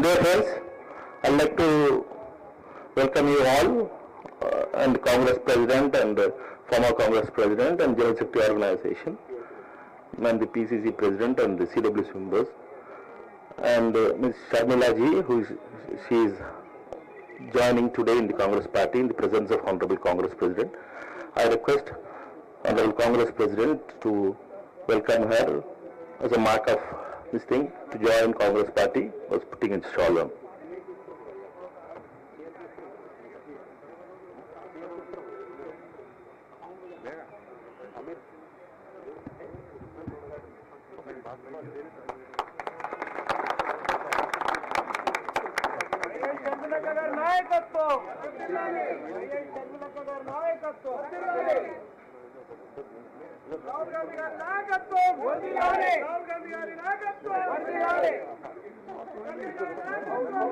Dear friends, I'd like to welcome you all uh, and Congress President and uh, former Congress President and General Secretary Organization and the PCC President and the CWC members and uh, Ms. Sharmila ji who is, she is joining today in the Congress Party in the presence of Honorable Congress President. I request Honorable Congress President to welcome her as a mark of this thing to join Congress Party was putting in shawl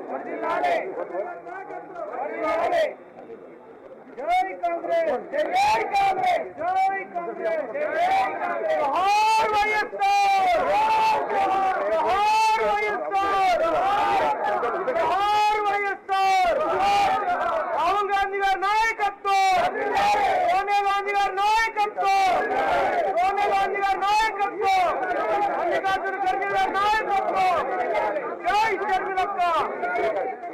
వర్ధిల్లాలి జై కాంగ్రెస్ జై కాంగ్రెస్ జై కాంగ్రెస్ జై కాంగ్రెస్ జోహార్ వైఎస్ఆర్ జోహార్ వైఎస్ఆర్ జోహార్ వైఎస్ఆర్ రాహుల్ గాంధీ గారి నాయకత్వం సోనియా గాంధీ గారి నాయకత్వం సోనియా గాంధీ గారి నాయకత్వం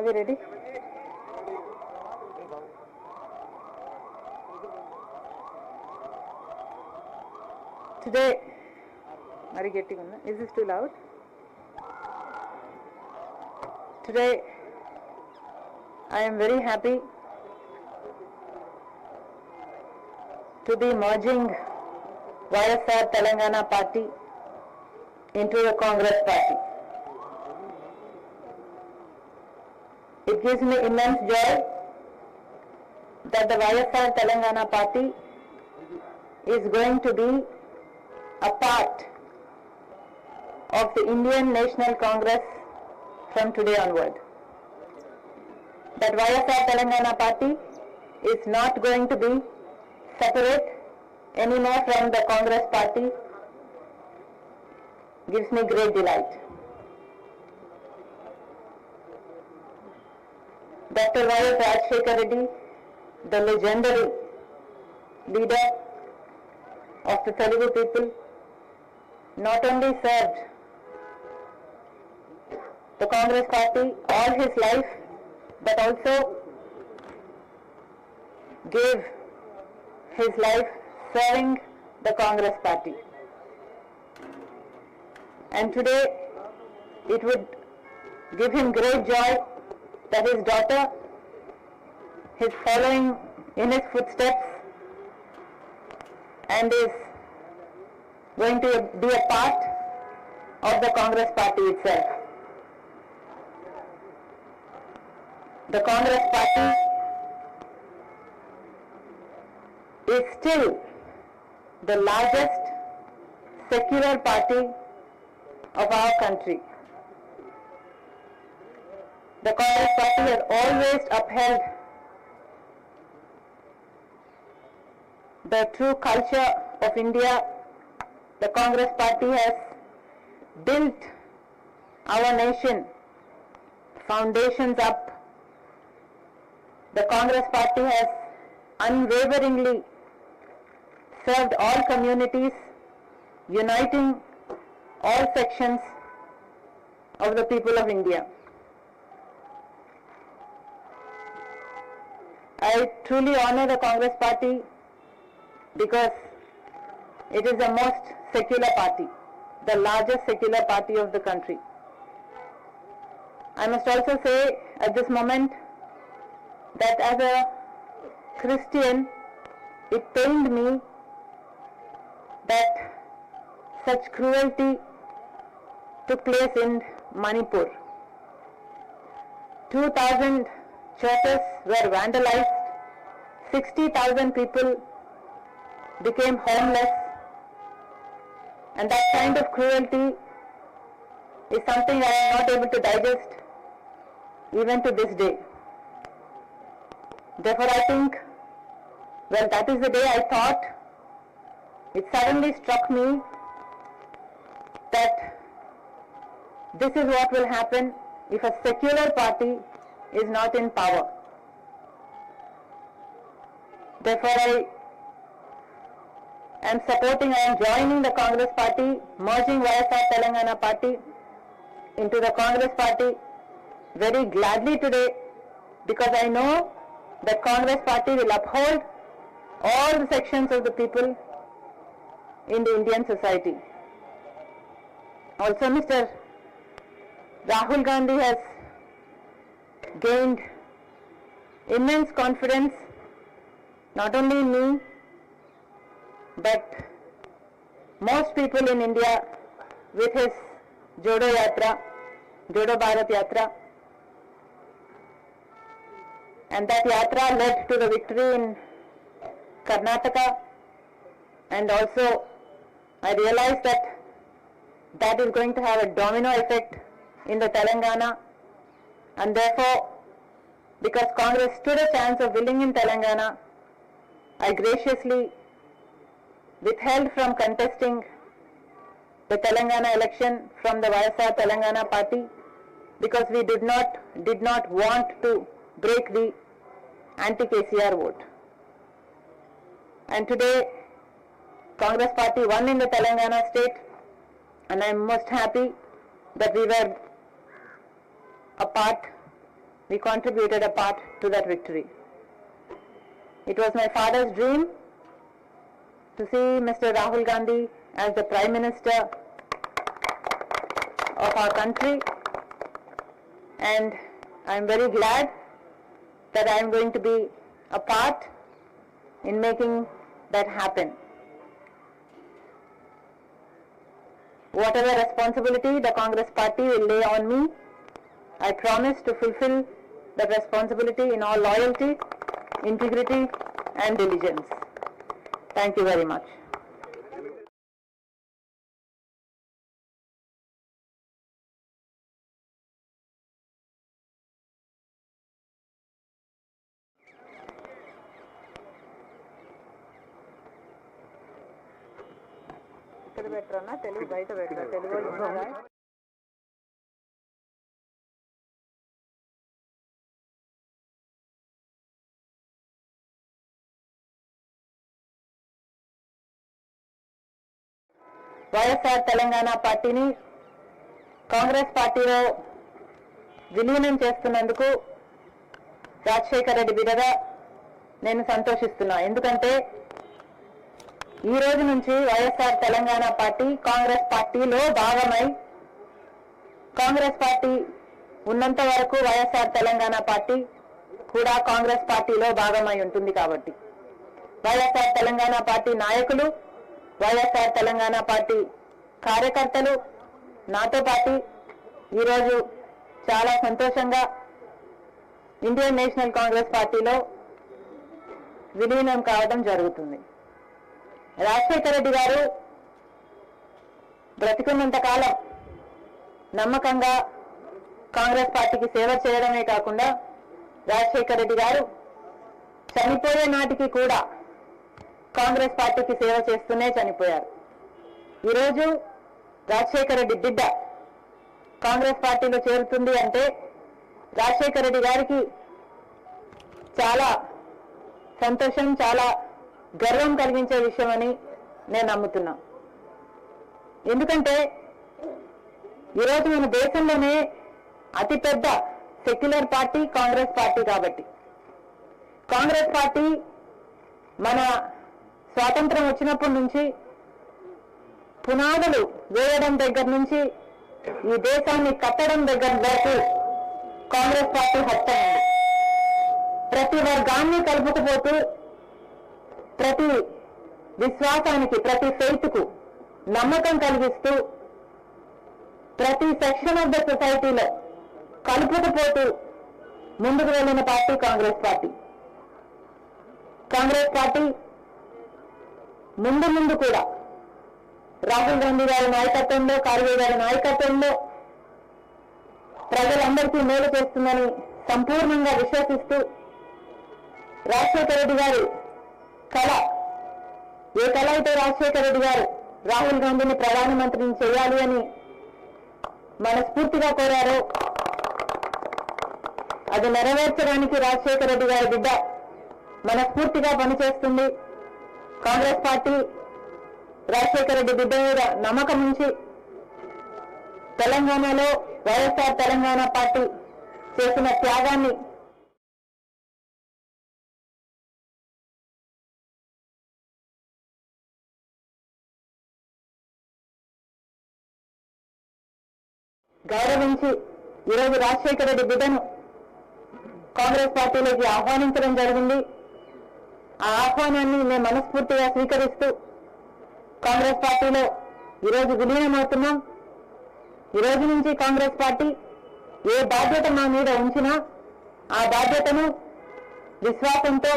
అది రెడీ టుడే మరి గట్టిగా ఉందా? Is is too loud today I'm very happy to be merging YSR Telangana party into Congress party It gives me immense joy that the YSR Telangana party is going to be a part of the Indian National Congress from today onward. That YSR Telangana party is not going to be separate anymore from the Congress party gives me great delight. Dr. Y.S. Rajshekar Reddy, the legendary leader of the Telugu people, not only served the Congress party all his life, but also gave his life serving the Congress party. And today, it would give him great joy that his daughter is following in his footsteps and is going to be a part of the Congress party itself. The Congress party is still the largest secular party of our country. The Congress party has always upheld the true culture of India. The Congress party has built our nation foundations up. The Congress party has unwaveringly served all communities, uniting all sections of the people of India. I truly honor the Congress party because it is the most secular party, the largest secular party of the country. I must also say at this moment that as a Christian, it pained me that such cruelty took place in Manipur. 2000 churches were vandalized, 60,000 people became homeless, and that kind of cruelty is something I am not able to digest even to this day. Therefore, I think, well, that is the day I thought, it suddenly struck me that this is what will happen if a secular party is not in power. Therefore, I am supporting, I am joining the Congress party, merging YSR Telangana party into the Congress party very gladly today because I know that Congress party will uphold all the sections of the people in the Indian society. Also, Mr. Rahul Gandhi has gained immense confidence not only in me but most people in India with his Jodo Yatra, Jodo Bharat Yatra. And that yatra led to the victory in Karnataka and also I realized that that is going to have a domino effect in the Telangana and therefore because Congress stood a chance of winning in Telangana, I graciously withheld from contesting the Telangana election from the YSR Telangana party because we did not, did not want to break the anti-KCR vote. And today, Congress party won in the Telangana state and I am most happy that we were part, we contributed a part to that victory. It was my father's dream to see Mr. Rahul Gandhi as the Prime Minister of our country and I am very glad that I am going to be a part in making that happen. Whatever responsibility the Congress party will lay on me, I promise to fulfill that responsibility in all loyalty, integrity and diligence. Thank you very much. ఇక్కడ పెట్టరన్నా తెలుగు బయట పెట్టరా తెలుగు వైఎస్ఆర్ తెలంగాణ పార్టీని కాంగ్రెస్ పార్టీలో విలీనం చేస్తున్నందుకు రాజశేఖర రెడ్డి బిడ్డగా నేను సంతోషిస్తున్నా. ఎందుకంటే ఈ రోజు నుంచి వైఎస్ఆర్ తెలంగాణ పార్టీ కాంగ్రెస్ పార్టీలో భాగమై కాంగ్రెస్ పార్టీ ఉన్నంత వరకు వైఎస్ఆర్ తెలంగాణ పార్టీ కూడా కాంగ్రెస్ పార్టీలో భాగమై ఉంటుంది కాబట్టి. వైఎస్ఆర్ తెలంగాణ పార్టీ నాయకులు వైఎస్ఆర్ తెలంగాణ పార్టీ కార్యకర్తలు నాతో పాటు ఈరోజు చాలా సంతోషంగా ఇండియన్ నేషనల్ కాంగ్రెస్ పార్టీలో విలీనం కావడం జరుగుతుంది. రాజశేఖర రెడ్డి గారు బ్రతికున్నంతకాలం నమ్మకంగా కాంగ్రెస్ పార్టీకి సేవ చేయడమే కాకుండా రాజశేఖర రెడ్డి గారు చనిపోయే నాటికి కూడా కాంగ్రెస్ పార్టీకి సేవ చేస్తూనే చనిపోయారు. ఈరోజు రాజశేఖర రెడ్డి బిడ్డ కాంగ్రెస్ పార్టీలో చేరుతుంది అంటే రాజశేఖర రెడ్డి గారికి చాలా సంతోషం చాలా గర్వం కలిగించే విషయం అని నేను నమ్ముతున్నా. ఎందుకంటే ఈరోజు మన దేశంలోనే అతిపెద్ద సెక్యులర్ పార్టీ కాంగ్రెస్ పార్టీ కాబట్టి. కాంగ్రెస్ పార్టీ మన స్వాతంత్రం వచ్చినప్పటి నుంచి పునాదులు వేయడం దగ్గర నుంచి ఈ దేశాన్ని కట్టడం దగ్గర వరకు కాంగ్రెస్ పార్టీ హత్య ప్రతి వర్గాన్ని కలుపుకుపోతూ ప్రతి విశ్వాసానికి ప్రతి ఫెయిత్కు నమ్మకం కలిగిస్తూ ప్రతి సెక్షన్ ఆఫ్ ద సొసైటీలో కలుపుకుపోతూ ముందుకు వెళ్ళిన party Congress party. Congress party ముందు ముందు కూడా. రాహుల్ గాంధీ గారి నాయకత్వంలో కార్గే గారి నాయకత్వంలో ప్రజలందరికీ మేలు చేస్తుందని సంపూర్ణంగా విశ్వసిస్తూ రాజశేఖర రెడ్డి గారి కళ ఏ కళ అయితే రాజశేఖర రెడ్డి గారు రాహుల్ గాంధీని ప్రధానమంత్రిని చేయాలి అని మనస్ఫూర్తిగా కోరారో అది నెరవేర్చడానికి రాజశేఖర రెడ్డి గారి బిడ్డ మనస్ఫూర్తిగా పనిచేస్తుంది. కాంగ్రెస్ పార్టీ రాజశేఖర రెడ్డి బిడ్డ మీద నమ్మకం ఉంచి తెలంగాణలో వైఎస్ఆర్ తెలంగాణ పార్టీ చేసిన త్యాగాన్ని గౌరవించి ఈరోజు రాజశేఖర రెడ్డి బిడ్డను కాంగ్రెస్ పార్టీలోకి ఆహ్వానించడం జరిగింది. ఆ ఆహ్వానాన్ని మేము మనస్ఫూర్తిగా స్వీకరిస్తూ కాంగ్రెస్ పార్టీలో ఈరోజు విలీనమవుతున్నాం. ఈ రోజు నుంచి కాంగ్రెస్ పార్టీ ఏ బాధ్యత మా మీద ఉంచినా ఆ బాధ్యతను విశ్వాసంతో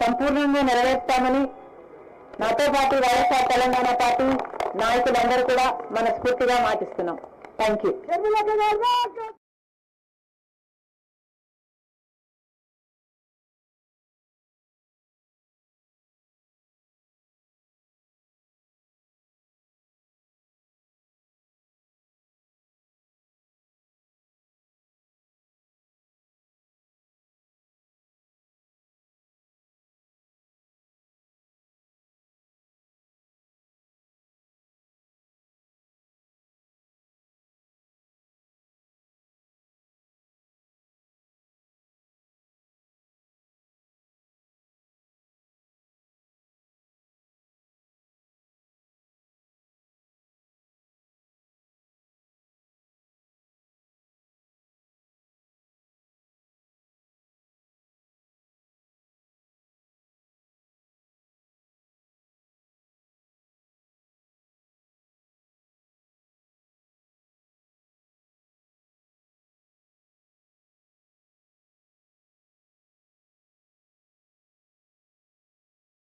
సంపూర్ణంగా నెరవేర్స్తామని నాతో పాటు వైఎస్ఆర్ తెలంగాణ పార్టీ నాయకులందరూ కూడా మనస్ఫూర్తిగా మాటిస్తున్నాం. Thank you